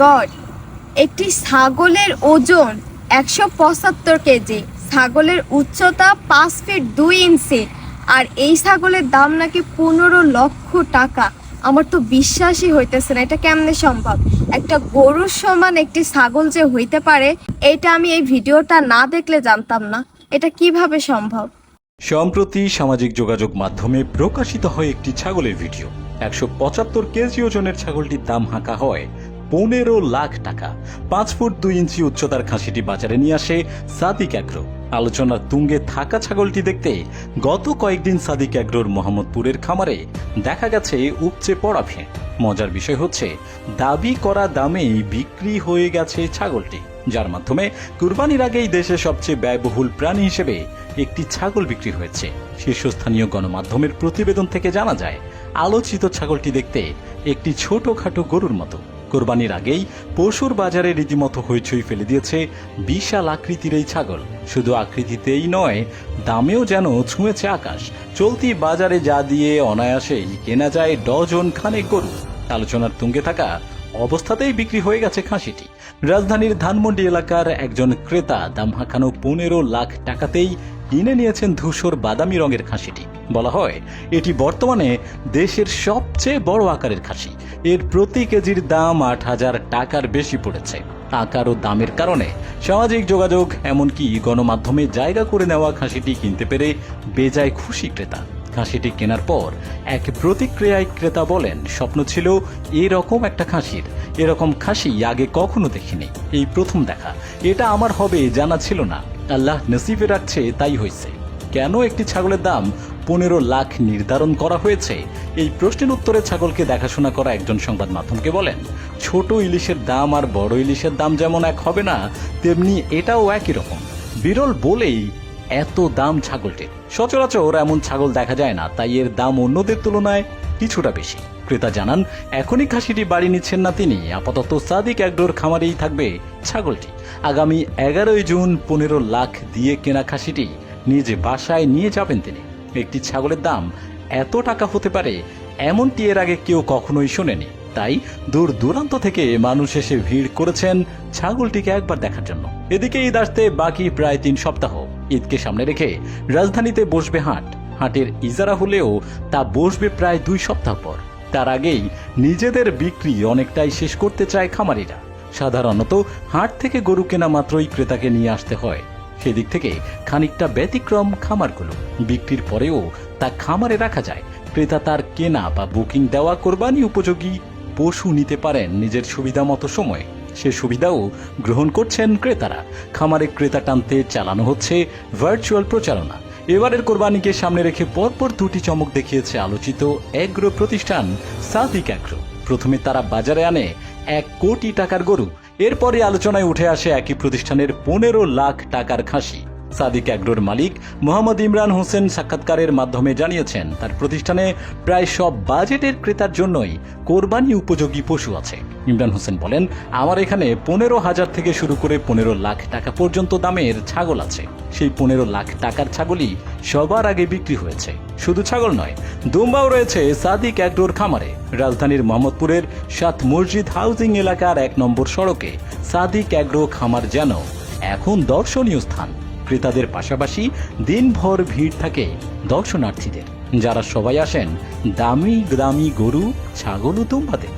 God. একটি ছাগলের ওজন একশো পঁচাত্তর কেজি। ছাগলের উচ্চতা পাঁচ ফিট দুই ইঞ্চি। আর এই ছাগলের দাম নাকি পনেরো লক্ষ টাকা। আমার তো বিশ্বাসই হইতেছে না, এটা কেমনে সম্ভব? একটা গরুর সমান একটি ছাগল যে হইতে পারে, এটা আমি এই ভিডিওটা না দেখলে জানতাম না। এটা কীভাবে সম্ভব? সম্প্রতি সামাজিক যোগাযোগ মাধ্যমে প্রকাশিত হয় একটি ছাগলের ভিডিও। একশো পঁচাত্তর কেজি ওজনের ছাগলটির দাম হাঁকা হয় পনেরো লাখ টাকা। পাঁচ ফুট দুই ইঞ্চি উচ্চতার খাসিটি বাজারে নিয়ে আসে সাদিক অ্যাগ্রো। আলোচনার তুঙ্গে থাকা ছাগলটি দেখতে গত কয়েকদিন সাদিক অ্যাগ্রোর মোহাম্মদপুরের খামারে দেখা গেছে উপচে পড়া ভিড় মজার বিষয় হচ্ছে, দাবি করা দামেই বিক্রি হয়ে গেছে ছাগলটি, যার মাধ্যমে কুরবানির আগেই দেশে সবচেয়ে ব্যয়বহুল প্রাণী হিসেবে একটি ছাগল বিক্রি হয়েছে। শীর্ষস্থানীয় গণমাধ্যমের প্রতিবেদন থেকে জানা যায়, আলোচিত ছাগলটি দেখতে একটি ছোটখাটো গরুর মতো। কোরবানির আগেই পশুর বাজারে রীতিমতো হইচই ফেলে দিয়েছে বিশাল আকৃতির এই ছাগল। শুধু আকৃতিতেই নয়, দামেও যেন ছুঁয়েছে আকাশ। চলতি বাজারে যা দিয়ে অনায়াসেই কেনা যায় ডজন খানেক গরু। আলোচনার তুঙ্গে থাকা অবস্থাতেই বিক্রি হয়ে গেছে খাসিটি। রাজধানীর ধানমন্ডি এলাকার একজন ক্রেতা দাম হাঁকানো পনেরো লাখ টাকাতেই কিনে নিয়েছেন ধূসর বাদামি রঙের খাসিটি। বলা হয়, এটি বর্তমানে দেশের সবচেয়ে বড় আকারের খাসি। এর প্রতি কেজির দাম আট হাজার টাকার বেশি পড়েছে। আকার ও দামের কারণে সামাজিক যোগাযোগ, এমনকি গণমাধ্যমে জায়গা করে নেওয়া খাসিটি কিনতে পেরে বেজায় খুশি ক্রেতা। খাসিটি কেনার পর এক প্রতিক্রিয়ায় ক্রেতা বলেন, স্বপ্ন ছিল এরকম একটা খাসির। এরকম খাসি আগে কখনো দেখিনি। এই প্রথম দেখা। এটা আমার হবে জানা ছিল না। আল্লাহ নসিবে রাখছে তাই হয়েছে। কেন একটি ছাগলের দাম পনেরো লাখ নির্ধারণ করা হয়েছে? এই প্রশ্নের উত্তরে ছাগলকে দেখাশোনা করা একজন সংবাদ মাধ্যমকে বলেন, ছোট ইলিশের দাম আর বড় ইলিশের দাম যেমন এক হবে না, তেমনি এটাও একই রকম। বিরল বলেই এত দাম ছাগলটির। সচরাচর এমন ছাগল দেখা যায় না, তাই এর দাম অন্যদের তুলনায় কিছুটা বেশি। ক্রেতা জানান, এখনই খাসিটি বাড়ি নিচ্ছেন না তিনি। আপাতত সাদিক একডোর খামারেই থাকবে ছাগলটি। আগামী এগারোই জুন পনেরো লাখ দিয়ে কেনা খাসিটি নিজ বাসায় নিয়ে যাবেন তিনি। একটি ছাগলের দাম এত টাকা হতে পারে, এমনটি এর আগে কেউ কখনোই শোনেনি। তাই দূর দূরান্ত থেকে মানুষ এসে ভিড় করেছেন ছাগলটিকে একবার দেখার জন্য। এদিকে ঈদ আসতে বাকি প্রায় তিন সপ্তাহ। ঈদকে সামনে রেখে রাজধানীতে বসবে হাট। হাটের ইজারা হলেও তা বসবে প্রায় দুই সপ্তাহ পর। তার আগেই নিজেদের বিক্রি অনেকটাই শেষ করতে চায় খামারিরা। সাধারণত হাট থেকে গরু কেনা মাত্রই ক্রেতাকে নিয়ে আসতে হয়। সেদিক থেকে খানিকটা ব্যতিক্রম খামারগুলো। বিক্রির পরেও তা খামারে রাখা যায়। ক্রেতা তার কেনা বা বুকিং দেওয়া কোরবানি উপযোগী পশু নিতে পারেন নিজের সুবিধা মতো সময়ে। সে সুবিধাও গ্রহণ করছেন ক্রেতারা। খামারে ক্রেতা টানতে চালানো হচ্ছে ভার্চুয়াল প্রচারণা। এবারের কোরবানিকে সামনে রেখে পরপর দুটি চমক দেখিয়েছে আলোচিত অ্যাগ্রো প্রতিষ্ঠান সাদিক অ্যাগ্রো প্রথমে তারা বাজারে আনে এক কোটি টাকার গরু এরপরে আলোচনায় উঠে আসে একই প্রতিষ্ঠানের পনেরো লাখ টাকার খাসি। সাদিক অ্যাগ্রোর মালিক মোহাম্মদ ইমরান হোসেন সাক্ষাৎকারের মাধ্যমে জানিয়েছেন, তার প্রতিষ্ঠানে প্রায় সব বাজেটের ক্রেতার জন্যই কোরবানি উপযোগী পশু আছে। ইমরান হোসেন বলেন, আমার এখানে পনেরো হাজার থেকে শুরু করে পনেরো লাখ টাকা পর্যন্ত দামের ছাগল আছে। সেই পনেরো লাখ টাকার ছাগলই সবার আগে বিক্রি হয়েছে। শুধু ছাগল নয়, দুম্বাও রয়েছে সাদিক অ্যাগ্রোর খামারে। রাজধানীর মোহাম্মদপুরের সাত মসজিদ হাউজিং এলাকার এক নম্বর সড়কে সাদিক অ্যাগ্রো খামার যেন এখন দর্শনীয় স্থান। ক্রেতাদের পাশাপাশি দিনভর ভিড় থাকে দর্শনার্থীদের। যারা সবাই আসেন, দামি দামি গরু, ছাগল ও দুম্বাতে